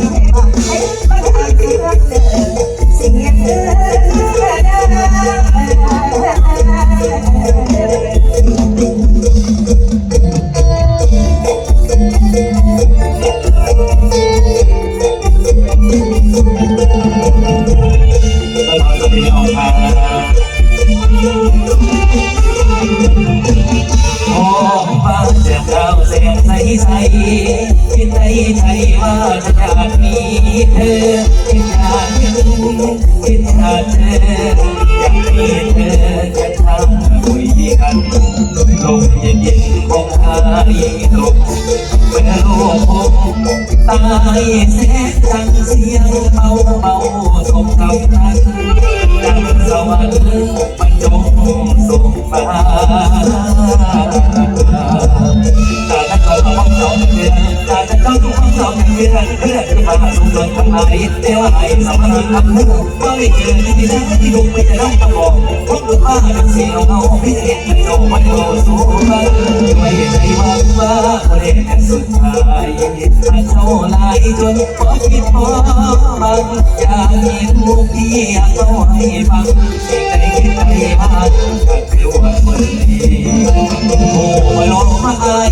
ไม่ ฟ้าเสียงดาวเสียงใสใสคิดในใจว่าจะอยากมีเธอคิดอยากยืนคิดอยากเจออยากมีเธอแค่ทางคุยกันลมเย็นเย็นคงหายลมเมื่อโลกผมตายแสงจังเสียงเบาเบาสมคำนั้นดังสวรรค์มันจงส่งมาตาจะเลือดมันจบสียวเงมา ว่าคนเด็กสุด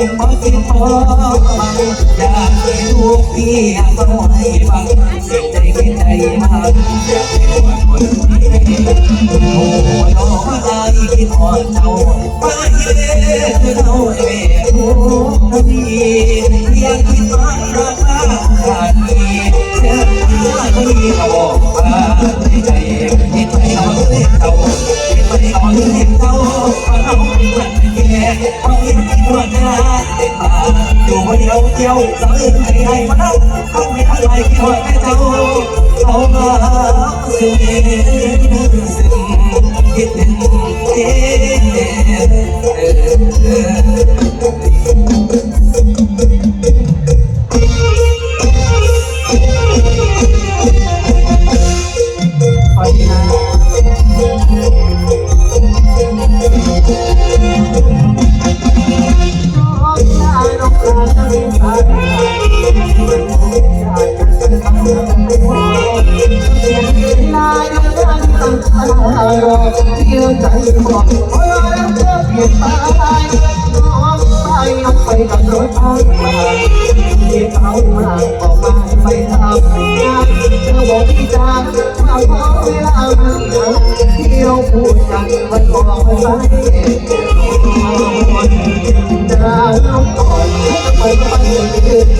จนพอคิพอฟังอยากให้ลูกพี่อยากต้องให้ฟังเสียใจคิดใจมากอยากให้ว่าคนดีโอ้ยน้องอายคิดหอดเจ้าว่าเย่คือเจ้าไอ้แม่ผู้ดีอยากคิดมาราคาขาดนี้เอว่าเขาบอกว่าใจคิดใจเราเล่นเจ้าไปเอาเงินเจ้าเอาียวเที่ยวสะอื้นใจให้มาเล่าเขาไม่ทันไรคิดว่าแม่เจ้าเอามาสิ่งสิ่งคิด บอกเฮ้ยเปลี่ยนตาต้องไปนับไปกับรถเอาเก็บเอามาบอกมาไปทำงานเธอบอกพี่จ้าเอาเอาเวลที่เราพูดกันไปจะอาก่ไปเลย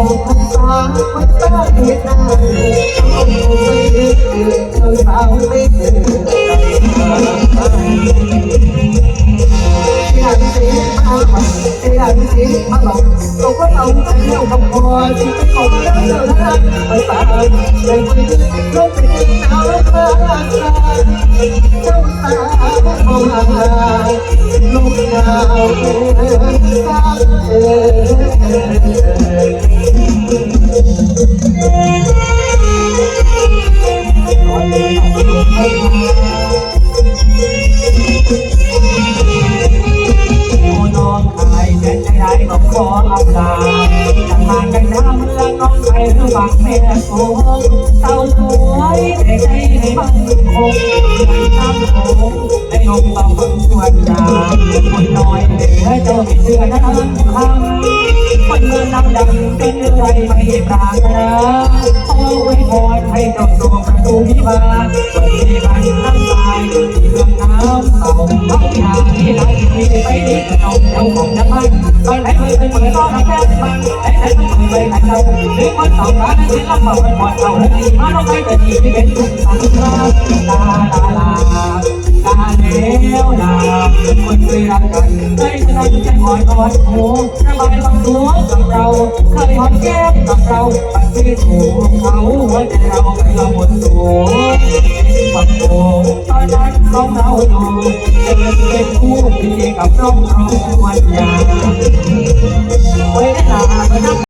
หนาวทำเองออกพรรษาวันตาเห็นหน้าต้องไปดึกเจ้าสาวไม่ งเต้าสวยแต่ใจให้มันคงใจตามโค้งไอ้ลงต้องฟังชวนจาคนน้อยเหลือเจ้าไม่เชื่อนะคำคนเมืองน้ำดำเป็นไรไม่ปรารถนาขอไว้พร ให้เจ้าตัวประตูวิวาวันที่มันน้งตายที่เมืองน้ำเต่าเขาอยากที่ไหนที่ไปดีก็ต้องเจ้าของจะพันตอนไหนเคยเป็นเหมือนก็ทำแค่มันไหนไหนต้องเคยไปไหนเราหรือคนสองร้านนั้นที่รับมาวันก่อดเราแล้วดีมาต้องไปแต่ดีที่เป็นทุกสังลาลาลาลาลา แล้วลาคนเคยรักกันเคยจะนั่งแค่คอยกอดหูระบายความตัวกับเราเคยหอมแก้มกับเราปัดที่ถูกเขาหัวใจเราไปเราหมดตัวปัดโผตอนนั้นต้องเราอยู่เจอเป็นคู่พี่กับน้องรองวันยาไว้ได้ลา